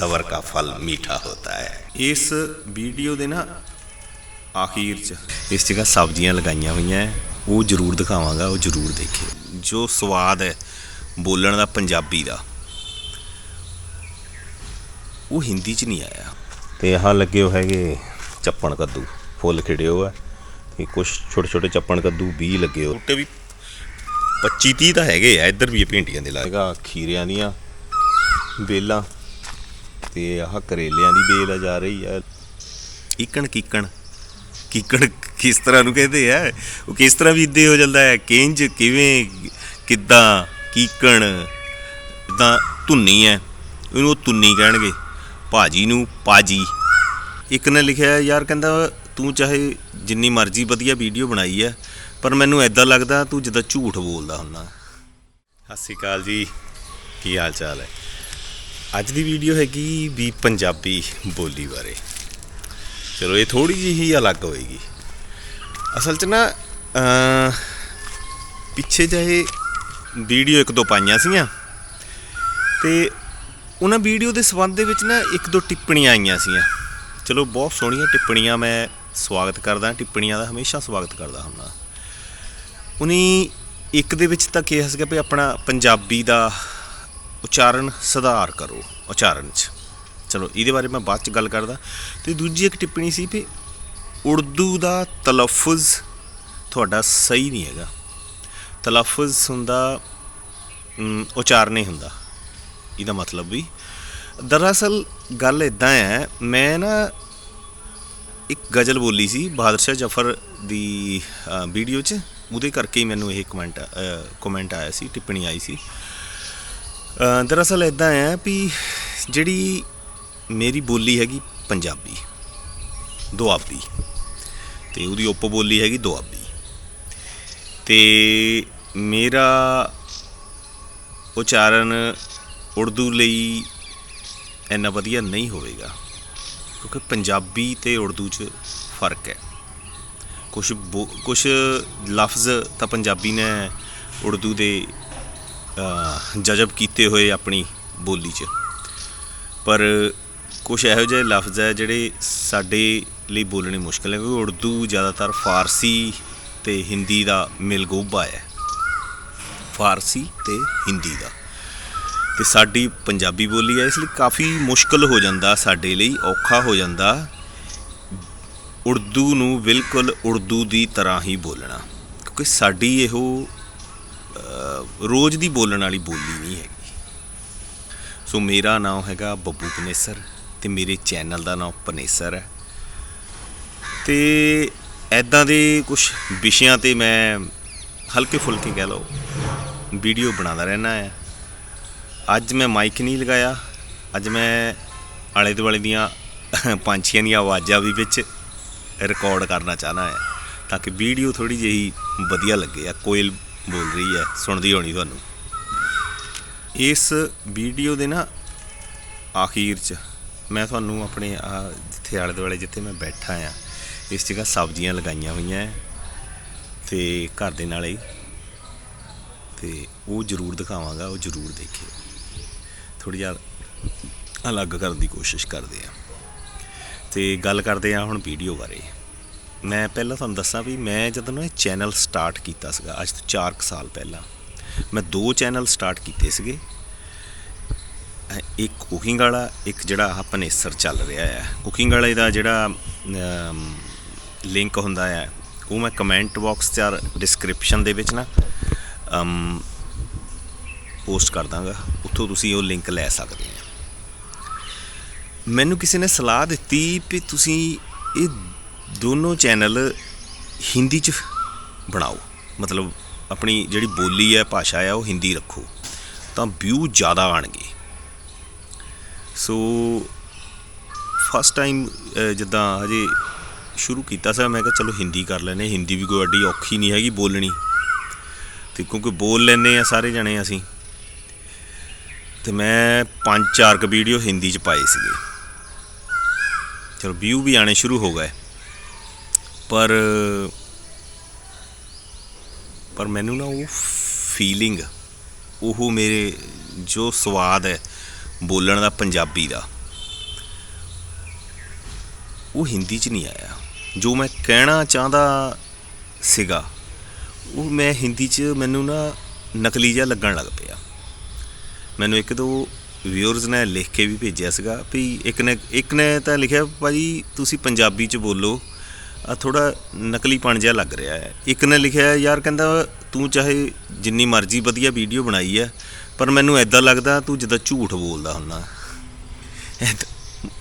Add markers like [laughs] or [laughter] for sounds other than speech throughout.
ਸਬਰ ਦਾ ਫਲ ਮੀਠਾ ਹੁੰਦਾ ਹੈ। ਇਸ ਵੀਡੀਓ ਦੇ ਨਾ ਆਖੀਰ 'ਚ ਇਸ ਜਗ੍ਹਾ ਸਬਜ਼ੀਆਂ ਲਗਾਈਆਂ ਹੋਈਆਂ ਉਹ ਜ਼ਰੂਰ ਦਿਖਾਵਾਂਗਾ ਉਹ ਜ਼ਰੂਰ ਦੇਖੇ ਜੋ ਸਵਾਦ ਹੈ ਬੋਲਣ ਦਾ ਪੰਜਾਬੀ ਦਾ ਉਹ ਹਿੰਦੀ 'ਚ ਨਹੀਂ ਆਇਆ। ਤੇ ਆਹ ਲੱਗੇ ਹੋ ਹੈਗੇ ਚੱਪਣ ਕੱਦੂ ਫੁੱਲ ਖਿੜੇ ਹੋ ਹੈ ਤੇ ਕੁਝ ਛੋਟੇ ਛੋਟੇ ਚੱਪਣ ਕੱਦੂ ਵੀ ਲੱਗੇ ਹੋ ਬੂਟੇ ਵੀ 25 30 ਤਾਂ ਹੈਗੇ ਆ ਇੱਧਰ ਵੀ ਭੇਂਟੀਆਂ ਦੇ ਲਾਏਗਾ ਖੀਰਿਆਂ ਦੀਆਂ ਬੇਲਾਂ। ਤੇ ਆਹ ਕਰੇਲਿਆਂ ਦੀ ਬੇਲ ਆ ਜਾ ਰਹੀ ਆ। ਕੀਕਣ ਕੀਕਣ। ਕੀਕਣ ਕਿਸ ਤਰ੍ਹਾਂ ਨੂੰ ਕਹਿੰਦੇ ਆ? ਉਹ ਕਿਸ ਤਰ੍ਹਾਂ ਬੀਜਦੇ ਹੋ ਜਾਂਦਾ ਹੈ? ਕਿੰਜ, ਕਿਵੇਂ, ਕਿੱਦਾਂ, ਕੀਕਣ? ਜਿੱਦਾਂ ਧੁੰਨੀ ਹੈ। ਉਹਨੂੰ ਉਹ ਧੁੰਨੀ ਕਹਿਣਗੇ। ਭਾਜੀ ਨੂੰ ਪਾਜੀ। ਇੱਕ ਨੇ ਲਿਖਿਆ, ਯਾਰ ਕਹਿੰਦਾ, ਤੂੰ ਚਾਹੇ ਜਿੰਨੀ ਮਰਜ਼ੀ ਵਧੀਆ ਵੀਡੀਓ ਬਣਾਈ ਹੈ ਪਰ ਮੈਨੂੰ ਐਦਾਂ ਲੱਗਦਾ ਤੂੰ ਜਿੱਦਾਂ ਝੂਠ ਬੋਲਦਾ ਹੁੰਦਾ। ਸਤਿ ਸ਼੍ਰੀ ਅਕਾਲ ਜੀ। ਕੀ ਹਾਲ ਚਾਲ ਹੈ? ਅੱਜ ਦੀ ਵੀਡੀਓ ਹੈਗੀ ਵੀ ਪੰਜਾਬੀ ਬੋਲੀ ਬਾਰੇ। ਚਲੋ, ਇਹ ਥੋੜੀ ਜਿਹੀ ਹੀ ਅਲੱਗ ਹੋਏਗੀ। ਅਸਲ 'ਚ ਨਾ ਪਿੱਛੇ ਜਿਹੇ ਵੀਡੀਓ ਇੱਕ ਦੋ ਪਾਈਆਂ ਸੀਗੀਆਂ ਤੇ ਉਹਨਾਂ ਵੀਡੀਓ ਦੇ ਸਬੰਧ ਦੇ ਵਿੱਚ ਨਾ ਇੱਕ ਦੋ ਟਿੱਪਣੀਆਂ ਆਈਆਂ ਸੀਗੀਆਂ। ਚਲੋ, ਬਹੁਤ ਸੋਹਣੀਆਂ ਟਿੱਪਣੀਆਂ ਮੈਂ ਸਵਾਗਤ ਕਰਦਾ, ਟਿੱਪਣੀਆਂ ਦਾ ਹਮੇਸ਼ਾ ਸਵਾਗਤ ਕਰਦਾ ਹੁੰਦਾ। ਉਨੀ ਇੱਕ ਦੇ ਵਿੱਚ ਤਾਂ ਕਿਹਾ ਸੀਗਾ ਵੀ ਆਪਣਾ ਪੰਜਾਬੀ ਦਾ ਉਚਾਰਨ ਸੁਧਾਰ ਕਰੋ, ਉਚਾਰਨ 'ਚ। ਚਲੋ, ਇਹਦੇ ਬਾਰੇ ਮੈਂ ਬਾਅਦ 'ਚ ਗੱਲ ਕਰਦਾ। ਤੇ ਦੂਜੀ ਇੱਕ ਟਿੱਪਣੀ ਸੀ ਵੀ ਉਰਦੂ ਦਾ ਤਲਫਜ਼ ਤੁਹਾਡਾ ਸਹੀ ਨਹੀਂ ਹੈਗਾ। ਤਲਫਜ਼ ਹੁੰਦਾ ਉਚਾਰਨ ਹੀ ਹੁੰਦਾ। ਇਹਦਾ ਮਤਲਬ ਵੀ ਦਰਅਸਲ ਗੱਲ ਇਦਾਂ ਹੈ, ਮੈਂ ਨਾ ਇੱਕ ਗਜ਼ਲ ਬੋਲੀ ਸੀ ਬਹਾਦਰ ਸ਼ਾਹ ਜਫਰ ਦੀ ਵੀਡੀਓ 'ਚ। ਉਹਦੇ ਕਰਕੇ ਹੀ ਮੈਨੂੰ ਇਹ ਕਮੈਂਟ ਕਮੈਂਟ ਆਇਆ ਸੀ, ਟਿੱਪਣੀ ਆਈ ਸੀ। ਦਰਅਸਲ ਇਦਾਂ ਹੈ ਵੀ ਜਿਹੜੀ ਮੇਰੀ ਬੋਲੀ ਹੈਗੀ ਪੰਜਾਬੀ ਦੁਆਬੀ ਤੇ ਉਹਦੀ ਉਪ ਬੋਲੀ ਹੈਗੀ ਦੁਆਬੀ ਤੇ ਮੇਰਾ ਉਚਾਰਨ ਉਰਦੂ ਲਈ ਇੰਨਾ ਵਧੀਆ ਨਹੀਂ ਹੋਵੇਗਾ, ਕਿਉਂਕਿ ਪੰਜਾਬੀ ਤੇ ਉਰਦੂ 'ਚ ਫ਼ਰਕ ਹੈ। ਕੁਝ ਕੁਝ ਲਫ਼ਜ਼ ਤਾਂ ਪੰਜਾਬੀ ਨੇ ਉਰਦੂ ਦੇ ਜਜ਼ਬ ਕੀਤੇ ਹੋਏ ਆਪਣੀ ਬੋਲੀ 'ਚ। ਪਰ ਕੁਝ ਇਹੋ ਜਿਹੇ ਲਫ਼ਜ਼ ਹੈ ਜਿਹੜੇ ਸਾਡੇ ਲਈ ਬੋਲਣੇ ਮੁਸ਼ਕਲ ਹੈ, ਕਿਉਂਕਿ ਉਰਦੂ ਜ਼ਿਆਦਾਤਰ ਫਾਰਸੀ ਤੇ ਹਿੰਦੀ ਦਾ ਮਿਲਗੋਬਾ ਹੈ। ਫਾਰਸੀ ਤੇ ਹਿੰਦੀ ਦਾ। ਤੇ ਸਾਡੀ ਪੰਜਾਬੀ ਬੋਲੀ ਹੈ, ਇਸ ਲਈ ਕਾਫੀ ਮੁਸ਼ਕਲ ਹੋ ਜਾਂਦਾ ਸਾਡੇ ਲਈ, ਔਖਾ ਹੋ ਜਾਂਦਾ ਉਰਦੂ ਨੂੰ ਬਿਲਕੁਲ ਉਰਦੂ ਦੀ ਤਰ੍ਹਾਂ ਹੀ ਬੋਲਣਾ। ਕਿਉਂਕਿ ਸਾਡੀ ਇਹੋ ਰੋਜ਼ ਦੀ ਬੋਲਣ ਵਾਲੀ ਬੋਲੀ ਨਹੀਂ ਹੈਗੀ। ਸੋ ਮੇਰਾ ਨਾਮ ਹੈਗਾ ਬੱਬੂ ਪਨੇਸਰ ਤੇ ਮੇਰੇ ਚੈਨਲ ਦਾ ਨਾਮ ਪਨੇਸਰ ਹੈ। ਤੇ ਐਦਾਂ ਦੇ ਕੁਝ ਵਿਸ਼ਿਆਂ ਤੇ ਮੈਂ ਹਲਕੇ ਫੁਲਕੇ ਕਹਿ ਲਓ, ਵੀਡੀਓ ਬਣਾਉਂਦਾ ਰਹਿਣਾ ਹੈ। ਅੱਜ ਮੈਂ ਮਾਈਕ ਨਹੀਂ ਲਗਾਇਆ। ਅੱਜ ਮੈਂ ਆਲੇ ਦੁਆਲੇ ਦੀਆਂ ਪੰਛੀਆਂ ਦੀਆਂ ਆਵਾਜ਼ਾਂ ਵੀ ਵਿੱਚ ਰਿਕਾਰਡ ਕਰਨਾ ਚਾਹਨਾ ਹੈ ਤਾਂ ਕਿ ਵੀਡੀਓ ਥੋੜੀ ਜਿਹੀ ਵਧੀਆ ਲੱਗੇ ਆ ਕੋਇਲ ਬੋਲ ਰਹੀ ਹੈ, ਸੁਣਦੀ ਹੋਣੀ ਤੁਹਾਨੂੰ। ਇਸ ਵੀਡੀਓ ਦੇ ਨਾ ਆਖੀਰ 'ਚ ਮੈਂ ਤੁਹਾਨੂੰ ਆਪਣੇ ਆ ਜਿੱਥੇ ਆਲੇ ਦੁਆਲੇ ਜਿੱਥੇ ਮੈਂ ਬੈਠਾ ਆ, ਇਸ ਜਗ੍ਹਾ ਸਬਜ਼ੀਆਂ ਲਗਾਈਆਂ ਹੋਈਆਂ ਹੈ ਤੇ ਘਰ ਦੇ ਨਾਲੇ ਹੀ, ਤੇ ਉਹ ਜ਼ਰੂਰ ਦਿਖਾਵਾਂਗਾ, ਉਹ ਜ਼ਰੂਰ ਦੇਖਿਓ। ਥੋੜੀ ਜਿਹਾ ਅਲੱਗ ਕਰਨ ਦੀ ਕੋਸ਼ਿਸ਼ ਕਰਦੇ ਆ। ਤੇ ਗੱਲ ਕਰਦੇ ਆ ਹੁਣ ਵੀਡੀਓ ਬਾਰੇ। ਮੈਂ ਪਹਿਲਾਂ ਤੁਹਾਨੂੰ ਦੱਸਾਂ ਵੀ ਮੈਂ ਜਦੋਂ ਨਾ ਇਹ ਚੈਨਲ ਸਟਾਰਟ ਕੀਤਾ ਸੀਗਾ, ਅੱਜ ਤੋਂ 4 ਸਾਲ ਪਹਿਲਾਂ, ਮੈਂ ਦੋ ਚੈਨਲ ਸਟਾਰਟ ਕੀਤੇ ਸੀਗੇ। ਇੱਕ ਕੁਕਿੰਗ ਵਾਲਾ, ਇੱਕ ਜਿਹੜਾ ਆਹ ਪਨੇਸਰ ਚੱਲ ਰਿਹਾ ਹੈ ਕੁਕਿੰਗ ਵਾਲੇ ਦਾ ਜਿਹੜਾ ਲਿੰਕ ਹੁੰਦਾ ਹੈ ਉਹ ਮੈਂ ਕਮੈਂਟ ਬਾਕਸ 'ਚ ਡਿਸਕ੍ਰਿਪਸ਼ਨ ਦੇ ਵਿੱਚ ਨਾ, ਅਮ ਪੋਸਟ ਕਰ ਦਾਂਗਾ। ਉੱਥੋਂ ਤੁਸੀਂ ਉਹ ਲਿੰਕ ਲੈ ਸਕਦੇ ਹੋ। ਮੈਨੂੰ ਕਿਸੇ ਨੇ ਸਲਾਹ ਦਿੱਤੀ ਵੀ ਤੁਸੀਂ ਇਹ ਦੋਨੋਂ ਚੈਨਲ ਹਿੰਦੀ 'ਚ ਬਣਾਓ। ਮਤਲਬ ਆਪਣੀ ਜਿਹੜੀ ਬੋਲੀ ਹੈ, ਭਾਸ਼ਾ ਹੈ, ਉਹ ਹਿੰਦੀ ਰੱਖੋ। ਤਾਂ ਵਿਊ ਜ਼ਿਆਦਾ ਆਣਗੇ। ਸੋ ਫਸਟ ਟਾਈਮ ਜਿੱਦਾਂ ਹਜੇ ਸ਼ੁਰੂ ਕੀਤਾ ਸੀ, ਮੈਂ ਕਿਹਾ ਚਲੋ ਹਿੰਦੀ ਕਰ ਲੈਨੇ ਹਿੰਦੀ ਵੀ ਕੋਈ ਐਡੀ ਔਖੀ ਨਹੀਂ ਹੈਗੀ ਬੋਲਣੀ। ਤੇ ਕਿਉਂਕਿ ਬੋਲ ਲੈਨੇ ਆ ਸਾਰੇ ਜਣੇ ਅਸੀਂ। ਤੇ ਮੈਂ ਪੰਜ ਚਾਰ ਕ ਵੀਡੀਓ ਹਿੰਦੀ ਚ ਪਾਏ ਸੀਗੇ। ਚਲੋ ਵਿਊ ਵੀ ਆਣੇ ਸ਼ੁਰੂ ਹੋ ਗਏ। ਪਰ ਪਰ ਮੈਨੂੰ ਨਾ ਉਹ ਫੀਲਿੰਗ ਉਹ ਮੇਰੇ ਜੋ ਸਵਾਦ ਹੈ ਬੋਲਣ ਦਾ, ਪੰਜਾਬੀ ਦਾ, ਉਹ ਹਿੰਦੀ 'ਚ ਨਹੀਂ ਆਇਆ। ਜੋ ਮੈਂ ਕਹਿਣਾ ਚਾਹੁੰਦਾ ਸੀਗਾ, ਉਹ ਮੈਂ ਹਿੰਦੀ 'ਚ ਮੈਨੂੰ ਨਾ ਨਕਲੀ ਜਿਹਾ ਲੱਗਣ ਲੱਗ ਪਿਆ। ਮੈਨੂੰ ਇੱਕ ਦੋ ਵਿਊਅਰਸ ਨੇ ਲਿਖ ਕੇ ਵੀ ਭੇਜਿਆ ਸੀਗਾ ਵੀ ਇੱਕ ਨੇ ਇੱਕ ਨੇ ਤਾਂ ਲਿਖਿਆ, ਭਾਜੀ, ਤੁਸੀਂ ਪੰਜਾਬੀ 'ਚ ਬੋਲੋ ਥੋੜਾ ਨਕਲੀ ਪਣ ਜਿਹਾ ਲੱਗ ਰਿਹਾ ਹੈ। ਇੱਕ ਨੇ ਲਿਖਿਆ ਯਾਰ ਕਹਿੰਦਾ, ਤੂੰ ਚਾਹੇ ਜਿੰਨੀ ਮਰਜ਼ੀ ਵਧੀਆ ਵੀਡੀਓ ਬਣਾਈ ਹੈ, ਪਰ ਮੈਨੂੰ ਐਦਾਂ ਲੱਗਦਾ ਤੂੰ ਜਿੱਦਾਂ ਝੂਠ ਬੋਲਦਾ ਹੁੰਨਾ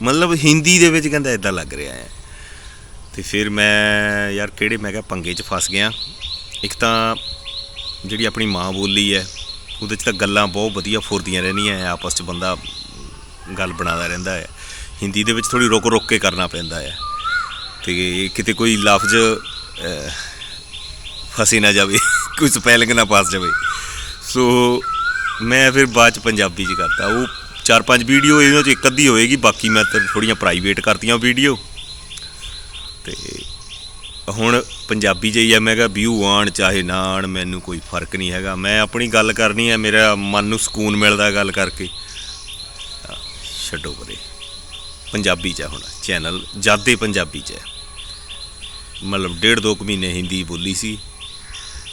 ਮਤਲਬ ਹਿੰਦੀ ਦੇ ਵਿੱਚ ਕਹਿੰਦਾ ਐਦਾਂ ਲੱਗ ਰਿਹਾ ਹੈ। ਤੇ ਫਿਰ ਮੈਂ, ਯਾਰ ਕਿਹੜੇ? ਮੈਂ ਕਿਹਾ, ਪੰਗੇ 'ਚ ਫਸ ਗਿਆ। ਇੱਕ ਤਾਂ ਜਿਹੜੀ ਆਪਣੀ ਮਾਂ ਬੋਲੀ ਹੈ, ਉਹਦੇ 'ਚ ਤਾਂ ਗੱਲਾਂ ਬਹੁਤ ਵਧੀਆ ਫੁਰਦੀਆਂ ਰਹਿੰਦੀਆਂ ਹੈ, ਆਪਸ 'ਚ ਬੰਦਾ ਗੱਲ ਬਣਾਦਾ ਰਹਿੰਦਾ ਹੈ। ਹਿੰਦੀ ਦੇ ਵਿੱਚ ਥੋੜੀ ਰੁਕ ਰੁਕ ਕੇ ਕਰਨਾ ਪੈਂਦਾ ਹੈ। ਤੇ ਕਿਤੇ ਕੋਈ ਲਫ਼ਜ਼ ਫਸੇ ਨਾ ਜਾਵੇ, ਕੋਈ ਸਪੈਲਿੰਗ ਨਾ ਪਾਸ ਜਾਵੇ। ਸੋ ਮੈਂ ਫਿਰ ਬਾਅਦ ਚ ਪੰਜਾਬੀ ਚ ਕਰਤਾ। ਉਹ ਚਾਰ ਪੰਜ ਵੀਡੀਓ ਇਹਨਾਂ ਚ ਇੱਕ ਅੱਧੀ ਹੋਏਗੀ, ਬਾਕੀ ਮੈਂ ਤਾਂ ਥੋੜੀਆਂ ਪ੍ਰਾਈਵੇਟ ਕਰਤੀਆਂ ਵੀਡੀਓ। ਤੇ ਹੁਣ ਪੰਜਾਬੀ 'ਚ ਹੀ ਆ, ਮੈਂ ਕਿਹਾ ਵਿਊ ਆਣ, ਚਾਹੇ ਨਾ ਆਣ, ਮੈਨੂੰ ਕੋਈ ਫ਼ਰਕ ਨਹੀਂ ਹੈਗਾ। ਮੈਂ ਆਪਣੀ ਗੱਲ ਕਰਨੀ ਹੈ, ਮੇਰਾ ਮਨ ਨੂੰ ਸਕੂਨ ਮਿਲਦਾ ਗੱਲ ਕਰਕੇ। ਛੱਡੋ ਪਰੇ। ਪੰਜਾਬੀ 'ਚ ਆ ਹੁਣ ਚੈਨਲ ਜਾਦੇ ਪੰਜਾਬੀ 'ਚ ਹੈ ਮਤਲਬ ਡੇਢ ਦੋ ਕੁ ਮਹੀਨੇ ਹਿੰਦੀ ਬੋਲੀ ਸੀ।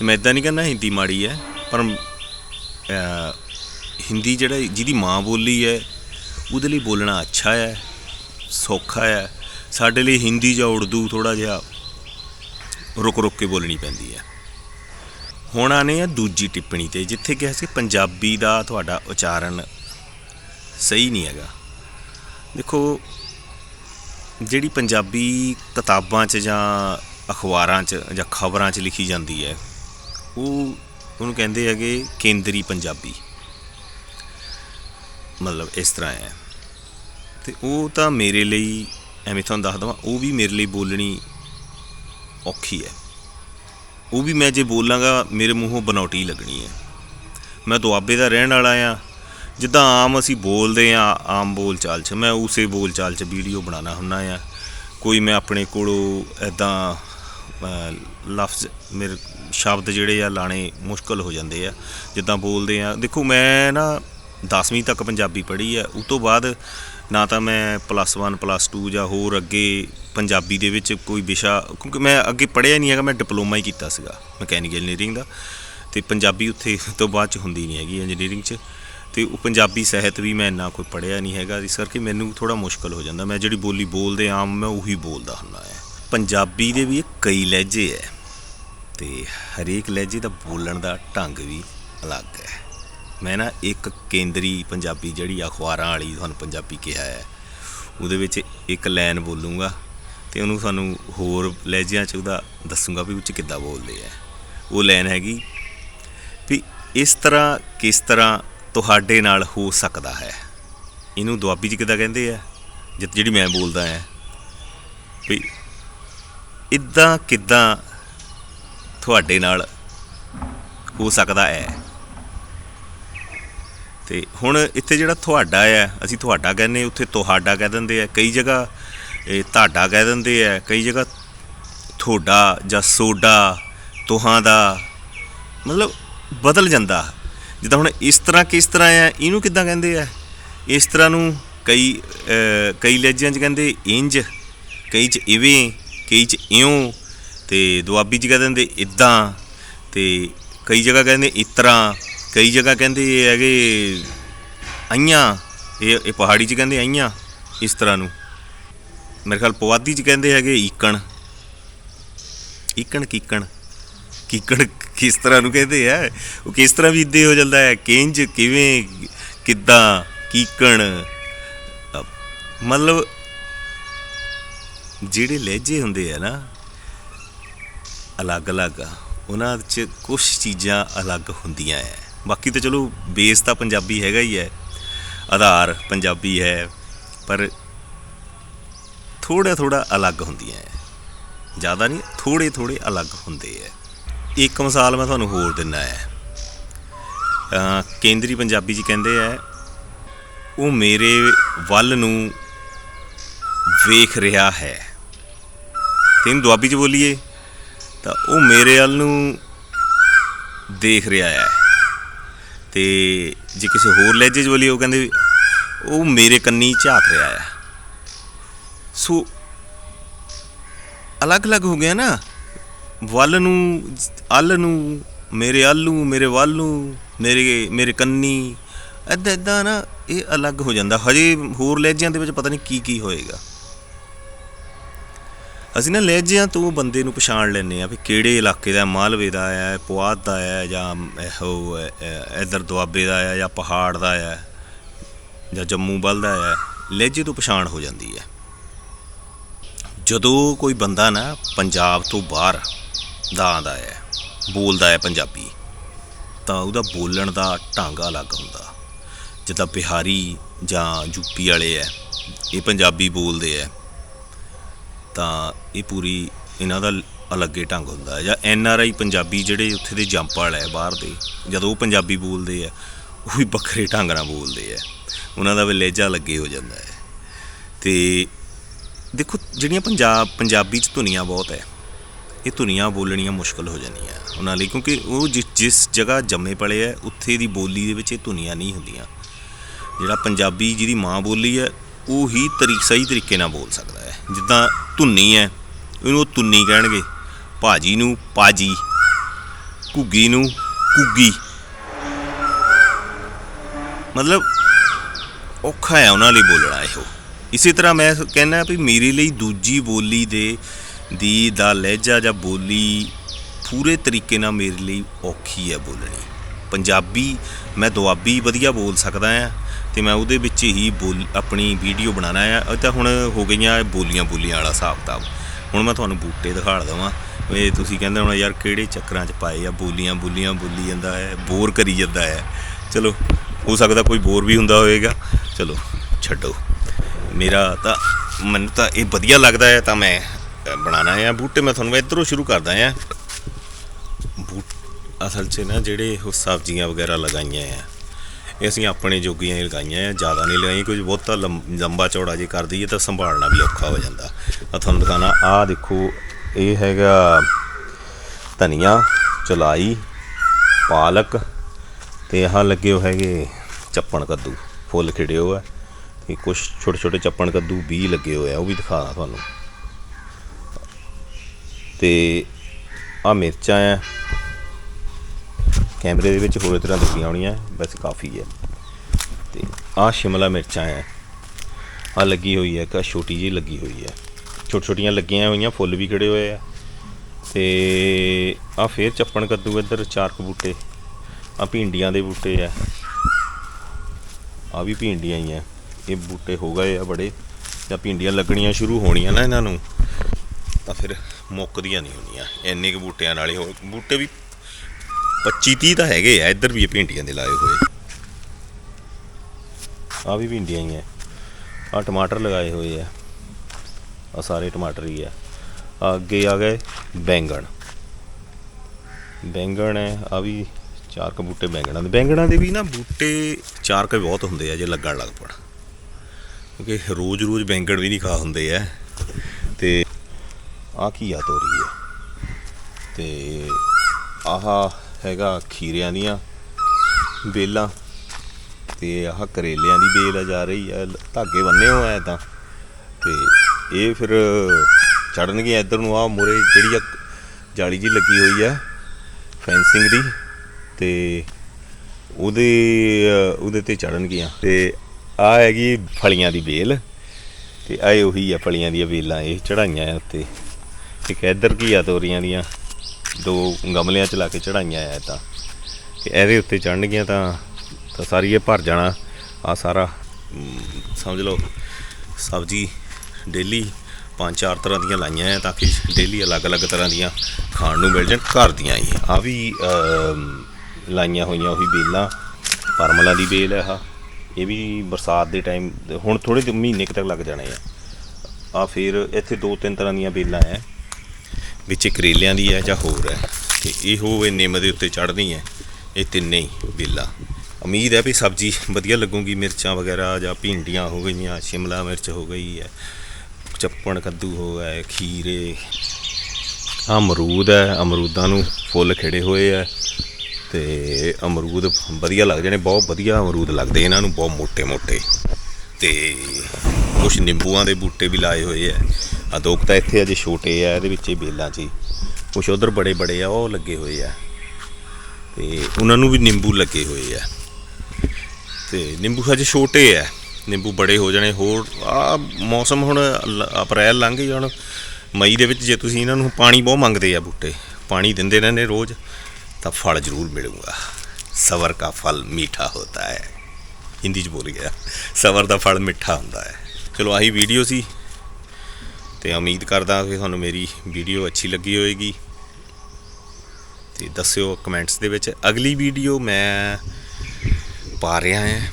ਮੈਂ ਇਦਾਂ ਨਹੀਂ ਕਹਿੰਦਾ ਹਿੰਦੀ ਮਾੜੀ ਹੈ ਪਰ ਹਿੰਦੀ ਜਿਹੜਾ ਜਿਹਦੀ ਮਾਂ ਬੋਲੀ ਹੈ ਉਹਦੇ ਲਈ ਬੋਲਣਾ ਅੱਛਾ ਹੈ ਸੌਖਾ ਹੈ ਸਾਡੇ ਲਈ ਹਿੰਦੀ ਜਾਂ ਉਰਦੂ ਥੋੜਾ ਜਿਹਾ ਰੁਕ ਰੁਕ ਕੇ ਬੋਲਣੀ ਪੈਂਦੀ ਹੈ ਹੁਣ ਆਨੇ ਆ ਦੂਜੀ ਟਿੱਪਣੀ ਤੇ, ਜਿੱਥੇ ਕਿਹਾ ਸੀ ਪੰਜਾਬੀ ਦਾ ਤੁਹਾਡਾ ਉਚਾਰਨ ਸਹੀ ਨਹੀਂ ਹੈਗਾ। ਦੇਖੋ, ਜਿਹੜੀ ਪੰਜਾਬੀ ਕਿਤਾਬਾਂ 'ਚ ਜਾਂ ਅਖਬਾਰਾਂ 'ਚ ਜਾਂ ਖਬਰਾਂ 'ਚ ਲਿਖੀ ਜਾਂਦੀ ਹੈ, ਉਹ ਉਹਨੂੰ ਕਹਿੰਦੇ ਹੈਗੇ ਕੇਂਦਰੀ ਪੰਜਾਬੀ। ਮਤਲਬ ਇਸ ਤਰ੍ਹਾਂ ਹੈ। ਤੇ ਉਹ ਤਾਂ ਮੇਰੇ ਲਈ, ਐਵੇਂ ਤੁਹਾਨੂੰ ਦੱਸ ਦਵਾਂ, ਉਹ ਵੀ ਮੇਰੇ ਲਈ ਬੋਲਣੀ ਔਖੀ ਹੈ। ਉਹ ਵੀ ਮੈਂ ਜੇ ਬੋਲਾਂਗਾ, ਮੇਰੇ ਮੂੰਹੋਂ ਬਨੌਟੀ ਲੱਗਣੀ ਹੈ। ਮੈਂ ਦੁਆਬੇ ਦਾ ਰਹਿਣ ਵਾਲਾ ਆ ਜਿੱਦਾਂ ਆਮ ਅਸੀਂ ਬੋਲਦੇ ਆ, ਆਮ ਬੋਲਚਾਲ 'ਚ, ਮੈਂ ਉਸੇ ਬੋਲਚਾਲ 'ਚ ਵੀਡੀਓ ਬਣਾਉਣਾ ਹੁੰਨਾ ਆ। ਕੋਈ ਮੈਂ ਆਪਣੇ ਕੋਲੋਂ ਐਦਾਂ ਲਫ਼ਜ਼, ਮੇਰੇ ਸ਼ਬਦ ਜਿਹੜੇ ਆ ਲਾਣੇ ਮੁਸ਼ਕਲ ਹੋ ਜਾਂਦੇ ਆ, ਜਿੱਦਾਂ ਬੋਲਦੇ ਆ। ਦੇਖੋ, ਮੈਂ ਨਾ 10ਵੀਂ ਤੱਕ ਪੰਜਾਬੀ ਪੜ੍ਹੀ ਆ ਉਸ ਤੋਂ ਬਾਅਦ ਨਾ ਤਾਂ ਮੈਂ ਪਲੱਸ 1 ਪਲੱਸ 2 ਜਾਂ ਹੋਰ ਅੱਗੇ ਪੰਜਾਬੀ ਦੇ ਵਿੱਚ ਕੋਈ ਵਿਸ਼ਾ, ਕਿਉਂਕਿ ਮੈਂ ਅੱਗੇ ਪੜ੍ਹਿਆ ਨਹੀਂ ਹੈਗਾ, ਮੈਂ ਡਿਪਲੋਮਾ ਹੀ ਕੀਤਾ ਸੀਗਾ, ਮਕੈਨੀਕਲ ਇੰਜੀਨੀਅਰਿੰਗ ਦਾ। ਤੇ ਪੰਜਾਬੀ ਉੱਥੇ [laughs] ਤੋਂ ਬਾਅਦ ਚ ਹੁੰਦੀ ਨਹੀਂ ਹੈਗੀ ਇੰਜੀਨੀਅਰਿੰਗ ਚ। ਤੇ ਉਹ ਪੰਜਾਬੀ ਸਾਹਿਤ ਵੀ ਮੈਂ ਇੰਨਾ ਕੋਈ ਪੜ੍ਹਿਆ ਨਹੀਂ ਹੈਗਾ, ਇਸ ਕਰਕੇ ਮੈਨੂੰ ਥੋੜਾ ਮੁਸ਼ਕਲ ਹੋ ਜਾਂਦਾ। ਮੈਂ ਜਿਹੜੀ ਬੋਲੀ ਬੋਲਦੇ ਆਮ, ਮੈਂ ਉਹੀ ਬੋਲਦਾ ਹੁੰਦਾ ਹੈ। ਪੰਜਾਬੀ ਦੇ ਵੀ ਕਈ ਲਹਿਜੇ ਹੈ ਤੇ ਹਰੇਕ ਲਹਿਜੇ ਦਾ ਬੋਲਣ ਦਾ ਢੰਗ ਵੀ ਅਲੱਗ ਹੈ ਮੈਂ ਨਾ ਇੱਕ ਕੇਂਦਰੀ ਪੰਜਾਬੀ ਜਿਹੜੀ ਅਖਬਾਰਾਂ ਵਾਲੀ ਤੁਹਾਨੂੰ ਪੰਜਾਬੀ ਕਿਹਾ ਹੈ, ਉਹਦੇ ਵਿੱਚ ਇੱਕ ਲਾਈਨ ਬੋਲੂੰਗਾ ਤੇ ਉਹਨੂੰ ਸਾਨੂੰ ਹੋਰ ਲਹਿਜਿਆਂ 'ਚ ਉਹਦਾ ਦੱਸੂੰਗਾ ਵੀ ਉਹ 'ਚ ਕਿੱਦਾਂ ਬੋਲਦੇ ਆ ਉਹ ਲਾਈਨ ਹੈਗੀ ਵੀ ਇਸ ਤਰ੍ਹਾਂ ਕਿਸ ਤਰ੍ਹਾਂ ਤੁਹਾਡੇ ਨਾਲ ਹੋ ਸਕਦਾ ਹੈ। ਇਹਨੂੰ ਦੁਆਬੀ 'ਚ ਕਿੱਦਾਂ ਕਹਿੰਦੇ ਆ? ਜਿ- ਜਿਹੜੀ ਮੈਂ ਬੋਲਦਾ ਆ ਵੀ ਇਦਾਂ ਕਿੱਦਾਂ ਤੁਹਾਡੇ ਨਾਲ ਹੋ ਸਕਦਾ ਹੈ। ਤੇ ਹੁਣ ਇੱਥੇ ਜਿਹੜਾ ਤੁਹਾਡਾ ਹੈ, ਅਸੀਂ ਤੁਹਾਡਾ ਕਹਿੰਦੇ ਉੱਥੇ ਤੁਹਾਡਾ ਕਹਿ ਦਿੰਦੇ ਆ। ਕਈ ਜਗ੍ਹਾ, ਇਹ ਤੁਹਾਡਾ ਕਹਿ ਦਿੰਦੇ ਆ। ਕਈ ਜਗ੍ਹਾ ਤੁਹਾਡਾ ਜਾਂ ਸੋਡਾ ਤੁਹਾਂ ਦਾ ਮਤਲਬ ਬਦਲ ਜਾਂਦਾ। ਜਿੱਦਾਂ ਹੁਣ ਇਸ ਤਰ੍ਹਾਂ ਕਿਸ ਤਰ੍ਹਾਂ ਆ ਇਹਨੂੰ ਕਿੱਦਾਂ ਕਹਿੰਦੇ ਆ? ਇਸ ਤਰ੍ਹਾਂ ਨੂੰ ਕਈ ਕਈ ਲਹਿਜਿਆਂ 'ਚ ਕਹਿੰਦੇ ਇੰਜ, ਕਈ 'ਚ ਇਵੇਂ, ਕਈ 'ਚ ਇਉਂ ਤੇ ਦੁਆਬੀ 'ਚ ਕਹਿ ਦਿੰਦੇ ਇਦਾਂ ਤੇ ਕਈ ਜਗ੍ਹਾ ਕਹਿੰਦੇ ਇਤਰਾ, ਕਈ ਜਗ੍ਹਾ ਕਹਿੰਦੇ ਹੈਗੇ ਆਈਆਂ ਇਹ ਇਹ ਪਹਾੜੀ 'ਚ ਕਹਿੰਦੇ ਆਈਆਂ ਇਸ ਤਰ੍ਹਾਂ ਨੂੰ। ਮੇਰੇ ਖਿਆਲ ਪੁਆਧੀ 'ਚ ਕਹਿੰਦੇ ਹੈਗੇ ਈਕਣ। ਈਕਣ, ਕੀਕਣ। ਕੀਕਣ ਕਿਸ ਤਰ੍ਹਾਂ ਨੂੰ ਕਹਿੰਦੇ ਆ? ਉਹ ਕਿਸ ਤਰ੍ਹਾਂ ਵੀ ਇੱਦੇ ਹੋ ਜਾਂਦਾ ਹੈ? ਕਿੰਜ, ਕਿਵੇਂ, ਕਿੱਦਾਂ ਕੀਕਣ ਮਤਲਬ ਜਿਹੜੇ ਲਹਿਜੇ ਹੁੰਦੇ ਆ ਨਾ, ਅਲੱਗ-ਅਲੱਗ, ਉਹਨਾਂ 'ਚ ਕੁਝ ਚੀਜ਼ਾਂ ਅਲੱਗ ਹੁੰਦੀਆਂ ਐ। ਬਾਕੀ ਤਾਂ ਚਲੋ ਬੇਸ ਤਾਂ ਪੰਜਾਬੀ ਹੈਗਾ ਹੀ ਹੈ ਆਧਾਰ ਪੰਜਾਬੀ ਹੈ, ਪਰ ਥੋੜਾ ਥੋੜਾ ਅਲੱਗ ਹੁੰਦੀਆਂ ਐ। ਜ਼ਿਆਦਾ ਨਹੀਂ ਥੋੜੇ ਥੋੜੇ ਅਲੱਗ ਹੁੰਦੇ ਐ। ਇੱਕ ਮਿਸਾਲ ਮੈਂ ਤੁਹਾਨੂੰ ਹੋਰ ਦਿੰਦਾ ਹੈ। ਕੇਂਦਰੀ ਪੰਜਾਬੀ 'ਚ ਕਹਿੰਦੇ ਐ ਉਹ ਮੇਰੇ ਵੱਲ ਨੂੰ ਵੇਖ ਰਿਹਾ ਹੈ। ਤੇ ਦੁਆਬੀ 'ਚ ਬੋਲੀਏ, ਤਾਂ ਉਹ ਮੇਰੇ ਵੱਲ ਨੂੰ ਦੇਖ ਰਿਹਾ ਹੈ। ਤੇ ਜੇ ਕਿਸੇ ਹੋਰ ਲਹਿਜੇ 'ਚ ਬੋਲੀਏ, ਉਹ ਕਹਿੰਦੇ ਵੀ ਉਹ ਮੇਰੇ ਕੰਨੀ ਝਾਕ ਰਿਹਾ ਹੈ। ਸੋ, ਅਲੱਗ-ਅਲੱਗ ਹੋ ਗਿਆ ਨਾ। ਵੱਲ ਨੂੰ, ਅਲ ਨੂੰ, ਮੇਰੇ ਆਲੂ ਮੇਰੇ ਵੱਲੂ ਮੇਰੇ ਮੇਰੇ ਕੰਨੀ। ਏਦਾਂ ਏਦਾਂ ਨਾ ਇਹ ਅਲੱਗ ਹੋ ਜਾਂਦਾ। ਹਜੇ ਹੋਰ ਲਹਿਜਿਆਂ ਦੇ ਵਿੱਚ ਪਤਾ ਨਹੀਂ ਕੀ ਕੀ ਹੋਏਗਾ। ਅਸੀਂ ਨਾ ਲਹਿਜਿਆਂ ਤੋਂ ਬੰਦੇ ਨੂੰ ਪਛਾਣ ਲੈਂਦੇ ਆ ਵੀ ਕਿਹੜੇ ਇਲਾਕੇ ਦਾ ਮਾਲਵੇ ਦਾ ਹੈ, ਪੁਆਧ ਦਾ ਆ ਜਾਂ ਇਹੋ ਇਧਰ ਦੁਆਬੇ ਦਾ ਆ ਜਾਂ ਪਹਾੜ ਦਾ ਆ ਜਾਂ ਜੰਮੂ ਵੱਲ ਦਾ ਆ ਲਹਿਜੇ ਤੋਂ ਪਛਾਣ ਹੋ ਜਾਂਦੀ ਹੈ। ਜਦੋਂ ਕੋਈ ਬੰਦਾ ਨਾ ਪੰਜਾਬ ਤੋਂ ਬਾਹਰ ਦਾ ਆਉਂਦਾ ਹੈ, ਬੋਲਦਾ ਹੈ ਪੰਜਾਬੀ। ਤਾਂ ਉਹਦਾ ਬੋਲਣ ਦਾ ਢੰਗ ਅਲੱਗ ਹੁੰਦਾ। ਜਿੱਦਾਂ ਬਿਹਾਰੀ ਜਾਂ ਯੂਪੀ ਵਾਲੇ ਹੈ, ਇਹ ਪੰਜਾਬੀ ਬੋਲਦੇ ਹੈ। ਤਾਂ ਇਹ ਪੂਰੀ ਇਹਨਾਂ ਦਾ ਅਲੱਗੇ ਢੰਗ ਹੁੰਦਾ ਜਾਂ ਐਨ ਆਰ ਆਈ ਪੰਜਾਬੀ ਜਿਹੜੇ ਉੱਥੇ ਦੇ ਜੰਪ ਵਾਲੇ ਹੈ ਬਾਹਰ ਦੇ, ਜਦੋਂ ਉਹ ਪੰਜਾਬੀ ਬੋਲਦੇ ਆ ਉਹ ਵੀ ਵੱਖਰੇ ਢੰਗ ਨਾਲ ਬੋਲਦੇ ਆ ਉਹਨਾਂ ਦਾ ਵੀ ਲਹਿਜਾ ਲੱਗੇ ਹੋ ਜਾਂਦਾ ਹੈ। ਤੇ ਦੇਖੋ, ਜਿਹੜੀਆਂ ਪੰਜਾਬ, ਪੰਜਾਬੀ ਚ ਧੁਨੀਆਂ ਬਹੁਤ ਹੈ ਇਹ ਧੁਨੀਆਂ ਬੋਲਣੀਆਂ ਮੁਸ਼ਕਲ ਹੋ ਜਾਂਦੀਆਂ ਉਹਨਾਂ ਲਈ, ਕਿਉਂਕਿ ਉਹ ਜਿਸ ਜਿਸ ਜਗ੍ਹਾ ਜੰਮੇ ਪਲੇ ਹੈ ਉੱਥੇ ਦੀ ਬੋਲੀ ਦੇ ਵਿੱਚ ਇਹ ਧੁਨੀਆਂ ਨਹੀਂ ਹੁੰਦੀਆਂ। ਜਿਹੜਾ ਪੰਜਾਬੀ ਜਿਹਦੀ ਮਾਂ ਬੋਲੀ ਹੈ ਉਹ ਹੀ ਤਰੀਕ ਸਹੀ ਤਰੀਕੇ ਨਾਲ ਬੋਲ ਸਕਦਾ ਹੈ। ਜਿੱਦਾਂ ਧੁੰਨੀ ਹੈ, ਇਹਨੂੰ ਉਹ ਧੁੰਨੀ ਕਹਿਣਗੇ। ਭਾਜੀ ਨੂੰ ਪਾਜੀ, ਘੁੱਗੀ ਨੂੰ ਘੁੱਗੀ। ਮਤਲਬ ਔਖਾ ਹੈ ਉਹਨਾਂ ਲਈ ਬੋਲਣਾ ਇਹੋ। ਇਸੇ ਤਰ੍ਹਾਂ ਮੈਂ ਕਹਿੰਦਾ ਵੀ ਮੇਰੇ ਲਈ ਦੂਜੀ ਬੋਲੀ ਦੇ ਦੀ, ਦਾ ਲਹਿਜਾ ਜਾਂ ਬੋਲੀ ਪੂਰੇ ਤਰੀਕੇ ਨਾਲ ਮੇਰੇ ਲਈ ਔਖੀ ਹੈ ਬੋਲਣੀ। ਪੰਜਾਬੀ, ਮੈਂ ਦੁਆਬੀ ਵਧੀਆ ਬੋਲ ਸਕਦਾ ਆ ਤੇ ਮੈਂ ਉਹਦੇ ਵਿੱਚ ਹੀ ਬੋਲ, ਆਪਣੀ ਵੀਡੀਓ ਬਣਾਉਣਾ ਆ ਇਹ ਤਾਂ ਹੁਣ ਹੋ ਗਈਆਂ ਬੋਲੀਆਂ ਬੋਲੀਆਂ ਵਾਲਾ ਹਿਸਾਬ ਕਿਤਾਬ ਹੁਣ ਮੈਂ ਤੁਹਾਨੂੰ ਬੂਟੇ ਦਿਖਾ ਦਵਾਂ। ਇਹ ਤੁਸੀਂ ਕਹਿੰਦੇ ਹੋਣਾ, ਯਾਰ ਕਿਹੜੇ ਚੱਕਰਾਂ 'ਚ ਪਾਏ ਆ, ਬੋਲੀਆਂ ਬੋਲੀਆਂ ਬੋਲੀ ਜਾਂਦਾ ਹੈ, ਬੋਰ ਕਰੀ ਜਾਂਦਾ ਹੈ। ਚਲੋ, ਹੋ ਸਕਦਾ ਕੋਈ ਬੋਰ ਵੀ ਹੁੰਦਾ ਹੋਵੇਗਾ। ਚਲੋ, ਛੱਡੋ। ਮੇਰਾ ਤਾਂ, ਮੈਨੂੰ ਤਾਂ ਇਹ ਵਧੀਆ ਲੱਗਦਾ ਹੈ ਤਾਂ ਮੈਂ ਅ, ਬਣਾਉਣਾ ਹੈ। ਬੂਟੇ ਮੈਂ ਤੁਹਾਨੂੰ ਇੱਧਰੋਂ ਸ਼ੁਰੂ ਕਰਦਾ ਹਾਂ। ਬੂਟ ਅਸਲ 'ਚ ਨਾ ਜਿਹੜੇ ਉਹ ਸਬਜ਼ੀਆਂ ਵਗੈਰਾ ਲਗਾਈਆਂ ਆ ਇਹ ਅਸੀਂ ਆਪਣੇ ਜੋਗੀਆਂ ਹੀ ਲਗਾਈਆਂ ਆ ਜ਼ਿਆਦਾ ਨਹੀਂ ਲਗਾਈਆਂ ਕੁਝ ਬਹੁਤਾ ਲੰਮ- ਲੰਬਾ ਚੌੜਾ ਜੇ ਕਰ ਦਈਏ ਤਾਂ ਸੰਭਾਲਣਾ ਵੀ ਔਖਾ ਹੋ ਜਾਂਦਾ। ਆ ਤੁਹਾਨੂੰ ਦਿਖਾਣਾ ਆਹ ਦੇਖੋ ਇਹ ਹੈਗਾ ਧਨੀਆ ਚਲਾਈ ਪਾਲਕ ਤੇ ਆਹ ਲੱਗੇ ਹੋ ਹੈਗੇ ਚੱਪਣ ਕੱਦੂ ਫੁੱਲ ਖਿੜਿਓ ਹੋ ਆ ਤੇ ਕੁਝ ਛੋਟੇ ਛੋਟੇ ਚੱਪਣ ਕੱਦੂ ਵੀ ਲੱਗੇ ਹੋਏ ਆ ਉਹ ਵੀ ਦਿਖਾਣਾ ਤੁਹਾਨੂੰ। ਤੇ ਆ ਮਿਰਚਾਂ ਆ। ਕੈਮਰੇ ਦੇ ਵਿੱਚ ਹੋਰ ਤਰ੍ਹਾਂ ਦਿਖਦੀਆਂ ਹੋਣੀਆਂ, ਬਸ ਕਾਫੀ ਹੈ ਤੇ ਆ ਸ਼ਿਮਲਾ ਮਿਰਚਾਂ ਆ। ਆ ਲੱਗੀ ਹੋਈ ਹੈ ਇੱਕ ਆਹ ਛੋਟੀ ਜਿਹੀ ਲੱਗੀ ਹੋਈ ਹੈ ਛੋਟ ਛੋਟੀਆਂ ਲੱਗੀਆਂ ਹੋਈਆਂ, ਫੁੱਲ ਵੀ ਖਿੜੇ ਹੋਏ ਆ। ਤੇ ਆ ਫੇਰ ਚੱਪਣ ਕੱਦੂ ਇੱਧਰ ਚਾਰਕ ਬੂਟੇ। ਆ ਭਿੰਡੀਆਂ ਦੇ ਬੂਟੇ ਆ। ਆ ਵੀ ਭਿੰਡੀਆਂ ਹੀ ਆ। ਇਹ ਬੂਟੇ ਹੋ ਗਏ ਆ ਬੜੇ। ਜਾਂ ਭਿੰਡੀਆਂ ਲੱਗਣੀਆਂ ਸ਼ੁਰੂ ਹੋਣੀਆਂ ਨਾ ਇਹਨਾਂ ਨੂੰ, ਤਾਂ ਫਿਰ ਮੁੱਕਦੀਆਂ ਨਹੀਂ ਹੁੰਦੀਆਂ। ਇੰਨੇ ਕੁ ਬੂਟਿਆਂ ਨਾਲ ਹੀ ਹੋ ਬੂਟੇ ਵੀ 25 30 ਤਾਂ ਹੈਗੇ ਆ, ਇੱਧਰ ਵੀ ਭਿੰਡੀਆਂ ਦੇ ਲਾਏ ਹੋਏ। ਆ ਵੀ ਭਿੰਡੀਆਂ ਹੀ ਆ। ਆ ਟਮਾਟਰ ਲਗਾਏ ਹੋਏ ਆ। ਆ ਸਾਰੇ ਟਮਾਟਰ ਹੀ ਆ। ਅੱਗੇ ਆ ਗਏ ਬੈਂਗਣ। ਬੈਂਗਣ ਹੈ ਆ ਵੀ ਚਾਰ ਕ ਬੂਟੇ ਬੈਂਗਣਾਂ ਦੇ। ਬੈਂਗਣਾਂ ਦੇ ਵੀ ਨਾ ਬੂਟੇ ਚਾਰ ਕ ਬਹੁਤ ਹੁੰਦੇ ਆ, ਜੇ ਲੱਗਣ ਲੱਗ ਪਣ। ਕਿਉਂਕਿ ਰੋਜ਼-ਰੋਜ਼ ਬੈਂਗਣ ਵੀ ਨਹੀਂ ਖਾ ਹੁੰਦੇ ਆ। ਆ ਕੀ ਆ ਤੋਰੀ ਹੈ ਤੇ ਆਹ ਹੈਗਾ ਖੀਰਿਆਂ ਦੀਆਂ ਬੇਲਾਂ ਤੇ ਆਹ ਕਰੇਲਿਆਂ ਦੀ ਬੇਲ ਆ ਜਾ ਰਹੀ ਹੈ ਧਾਗੇ ਬੰਨੇ ਹੋਏ ਆ ਤਾਂ ਤੇ ਇਹ ਫਿਰ ਚੜਨਗੇ ਇੱਧਰ ਨੂੰ ਆ ਮੁਰੇ ਜਿਹੜੀ ਆ ਜਾਲੀ ਜੀ ਲੱਗੀ ਹੋਈ ਆ, ਫੈਂਸਿੰਗ ਦੀ, ਤੇ ਉਹਦੇ ਉਹਦੇ ਤੇ ਚੜਨਗੀਆਂ। ਤੇ ਆ ਹੈਗੀ ਫਲੀਆਂ ਦੀ ਬੇਲ, ਤੇ ਆਏ ਉਹੀ ਆ ਫਲੀਆਂ ਦੀਆਂ ਬੇਲਾਂ, ਇਹ ਚੜਾਈਆਂ ਆ ਉੱਤੇ। ਇੱਕ ਇੱਧਰ ਕੀ ਆ ਤੋਰੀਆਂ ਦੀਆਂ? ਦੋ ਗਮਲਿਆਂ ਚ ਲਾ ਕੇ ਚੜਾਈਆਂ ਆ ਤਾਂ। ਤੇ ਇਹਦੇ ਉੱਤੇ ਚੜਨਗੀਆਂ ਤਾਂ ਤਾਂ ਸਾਰੀ ਇਹ ਭਰ ਜਾਣਾ। ਆ ਸਾਰਾ ਸਮਝ ਲਓ, ਸਬਜ਼ੀ ਡੇਲੀ ਪੰਜ ਚਾਰ ਤਰ੍ਹਾਂ ਦੀਆਂ ਲਾਈਆਂ ਆ ਤਾਂ ਕਿ ਡੇਲੀ ਅਲੱਗ-ਅਲੱਗ ਤਰ੍ਹਾਂ ਦੀਆਂ ਖਾਣ ਨੂੰ ਮਿਲ ਜਾਣ, ਘਰ ਦੀਆਂ ਹੀ। ਆ ਵੀ ਲਾਈਆਂ ਹੋਈਆਂ ਉਹੀ ਬੇਲਾਂ, ਪਰਮਲਾਂ ਦੀ ਬੇਲ ਹੈ ਆ ਇਹ ਵੀ ਬਰਸਾਤ ਦੇ ਟਾਈਮ, ਹੁਣ ਥੋੜੇ ਜਿਹੇ ਮਹੀਨੇ ਕੁ ਤੱਕ ਲੱਗ ਜਾਣੇ ਆ। ਆ ਫਿਰ ਇੱਥੇ ਦੋ ਤਿੰਨ ਤਰ੍ਹਾਂ ਦੀਆਂ ਬੇਲਾਂ ਹੈ ਵਿੱਚ ਕਰੇਲਿਆਂ ਦੀ ਹੈ ਜਾਂ ਹੋਰ ਹੈ। ਤੇ ਇਹੋ ਇਹ ਨਿੰਮ ਦੇ ਉੱਤੇ ਚੜ੍ਹਨੀ ਹੈ। ਇਹ ਤਿੰਨੇ ਹੀ ਬੇਲਾ ਉਮੀਦ ਹੈ ਵੀ ਸਬਜ਼ੀ ਵਧੀਆ ਲੱਗੂਗੀ। ਮਿਰਚਾਂ ਵਗੈਰਾ ਜਾਂ ਭਿੰਡੀਆਂ ਹੋ ਗਈਆਂ, ਸ਼ਿਮਲਾ ਮਿਰਚ ਹੋ ਗਈ ਹੈ, ਚੱਪਣ ਕੱਦੂ ਹੋ ਗਿਆ ਖੀਰੇ। ਅਮਰੂਦ ਹੈ। ਅਮਰੂਦਾਂ ਨੂੰ ਫੁੱਲ ਖਿੜੇ ਹੋਏ ਹੈ। ਤੇ ਅਮਰੂਦ ਵਧੀਆ ਲੱਗਦੇ ਨੇ। ਬਹੁਤ ਵਧੀਆ ਅਮਰੂਦ ਲੱਗਦੇ ਇਹਨਾਂ ਨੂੰ। ਬਹੁਤ ਮੋٹے ਮੋٹے ਤੇ ਕੁਝ ਨਿੰਬੂਆਂ ਦੇ ਬੂਟੇ ਵੀ ਲਾਏ ਹੋਏ ਹੈ। ਆ ਦੋ ਤਾਂ ਇੱਥੇ ਅਜੇ ਛੋਟੇ ਆ, ਇਹਦੇ ਵਿੱਚ ਹੀ ਬੇਲਾਂ 'ਚ ਹੀ ਕੁਝ ਉਧਰ ਬੜੇ ਬੜੇ ਆ, ਉਹ ਲੱਗੇ ਹੋਏ ਆ। ਤੇ ਉਹਨਾਂ ਨੂੰ ਵੀ ਨਿੰਬੂ ਲੱਗੇ ਹੋਏ ਆ। ਤੇ ਨਿੰਬੂ ਹਜੇ ਛੋਟੇ ਆ, ਨਿੰਬੂ ਬੜੇ ਹੋ ਜਾਣੇ। ਹੋਰ ਆ ਮੌਸਮ ਹੁਣ ਲ- ਅਪ੍ਰੈਲ ਲੰਘ ਗਿਆ ਹੁਣ। ਮਈ ਦੇ ਵਿੱਚ ਜੇ ਤੁਸੀਂ ਇਹਨਾਂ ਨੂੰ ਪਾਣੀ ਬਹੁਤ ਮੰਗਦੇ ਆ ਬੂਟੇ, ਪਾਣੀ ਦਿੰਦੇ ਰਹਿੰਦੇ ਰੋਜ਼, ਤਾਂ ਫਲ ਜ਼ਰੂਰ ਮਿਲੂਗਾ। ਸਬਰ ਦਾ ਫਲ ਮੀਠਾ ਹੋਤਾ ਹੈ। ਹਿੰਦੀ ਚ ਬੋਲ ਗਿਆ ਸਬਰ ਦਾ ਫਲ ਮਿੱਠਾ ਹੁੰਦਾ ਹੈ। ਚਲੋ ਆਹੀ ਵੀਡੀਓ ਸੀ। ਤੇ ਉਮੀਦ ਕਰਦਾ ਕਿ ਤੁਹਾਨੂੰ ਮੇਰੀ ਵੀਡੀਓ ਅੱਛੀ ਲੱਗੀ ਹੋਵੇਗੀ ਤੇ ਦੱਸਿਓ ਕਮੈਂਟਸ ਦੇ ਵਿੱਚ। ਅਗਲੀ ਵੀਡੀਓ ਮੈਂ ਪਾ ਰਿਹਾ ਹਾਂ।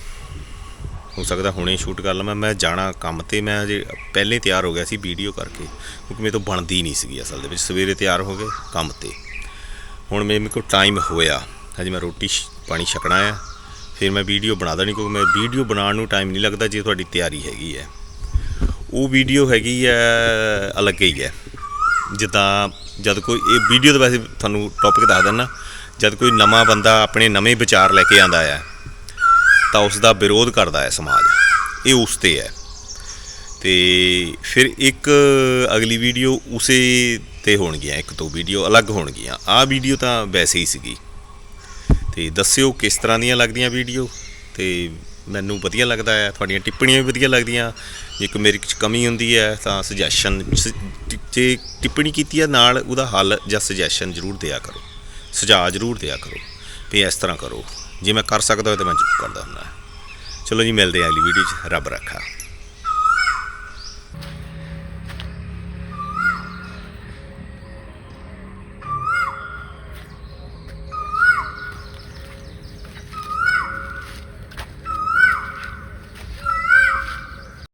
ਹੋ ਸਕਦਾ ਹੁਣੇ ਸ਼ੂਟ ਕਰ ਲਵਾਂ। ਮੈਂ ਜਾਣਾ ਕੰਮ ਤੇ। ਮੈਂ ਅਜੇ ਪਹਿਲੇ ਤਿਆਰ ਹੋ ਗਿਆ ਸੀ ਵੀਡੀਓ ਕਰਕੇ। ਕਿਉਂਕਿ ਮੇਰੇ ਤੋਂ ਬਣਦੀ ਨਹੀਂ ਸੀਗੀ ਅਸਲ ਦੇ ਵਿੱਚ। ਸਵੇਰੇ ਤਿਆਰ ਹੋ ਗਏ ਕੰਮ ਤੇ। ਹੁਣ ਮੇਰੇ ਕੋਲ ਟਾਈਮ ਹੋਇਆ। ਹਜੇ ਮੈਂ ਰੋਟੀ ਸ਼- ਪਾਣੀ ਛਕਣਾ ਆ ਫਿਰ ਮੈਂ ਵੀਡੀਓ ਬਣਾ ਦੇਣੀ ਕਿਉਂਕਿ ਮੈਂ ਵੀਡੀਓ ਬਣਾਉਣ ਨੂੰ ਟਾਈਮ ਨਹੀਂ ਲੱਗਦਾ ਜੇ ਤੁਹਾਡੀ ਤਿਆਰੀ ਹੈਗੀ ਹੈ। ਉਹ ਵੀਡੀਓ ਹੈਗੀ ਹੈ, ਅਲੱਗ ਹੀ ਹੈ। ਜਿੱਦਾਂ ਜਦ ਕੋਈ ਇਹ ਵੀਡੀਓ ਦਾ ਵੈਸੇ ਤੁਹਾਨੂੰ ਟੌਪਿਕ ਦੱਸ ਦਿੰਦਾ। ਜਦ ਕੋਈ ਨਵਾਂ ਬੰਦਾ ਆਪਣੇ ਨਵੇਂ ਵਿਚਾਰ ਲੈ ਕੇ ਆਂਦਾ ਹੈ, ਤਾਂ ਉਸ ਦਾ ਵਿਰੋਧ ਕਰਦਾ ਹੈ ਸਮਾਜ। ਇਹ ਉਸ ਤੇ ਹੈ। ਤੇ ਫਿਰ ਇੱਕ ਅਗਲੀ ਵੀਡੀਓ ਉਸੇ ਤੇ ਹੋਣਗੀਆਂ, ਇੱਕ ਦੋ ਵੀਡੀਓ ਅਲੱਗ ਹੋਣਗੀਆਂ। ਆਹ ਵੀਡੀਓ ਤਾਂ ਵੈਸੇ ਹੀ ਸੀਗੀ। ਤੇ ਦੱਸਿਓ ਕਿਸ ਤਰ੍ਹਾਂ ਦੀਆਂ ਲੱਗਦੀਆਂ ਵੀਡੀਓ ਤੇ ਮੈਨੂੰ ਵਧੀਆ ਲੱਗਦਾ ਹੈ, ਤੁਹਾਡੀਆਂ ਟਿੱਪਣੀਆਂ ਵੀ ਵਧੀਆ ਲੱਗਦੀਆਂ। ਜੇ ਕੋਈ ਮੇਰੇ ਕੁਝ ਕਮੀ ਹੁੰਦੀ ਹੈ, ਤਾਂ ਸੁਜੈਸ਼ਨ ਜੇ ਟਿੱਪਣੀ ਕੀਤੀ ਹੈ ਨਾਲ ਉਹਦਾ ਹੱਲ ਜਾਂ ਸੁਜੈਸ਼ਨ ਜ਼ਰੂਰ ਦਿਆ ਕਰੋ। ਸੁਝਾਅ ਜ਼ਰੂਰ ਦਿਆ ਕਰੋ ਵੀ ਇਸ ਤਰ੍ਹਾਂ ਕਰੋ। ਜੇ ਮੈਂ ਕਰ ਸਕਦਾ ਹੋਇਆ ਤਾਂ ਮੈਂ ਜ਼ਰੂਰ ਕਰਦਾ ਹੁੰਦਾ। ਚਲੋ ਜੀ, ਮਿਲਦੇ ਹਾਂ ਅਗਲੀ ਵੀਡੀਓ 'ਚ। ਰੱਬ ਰੱਖਾ।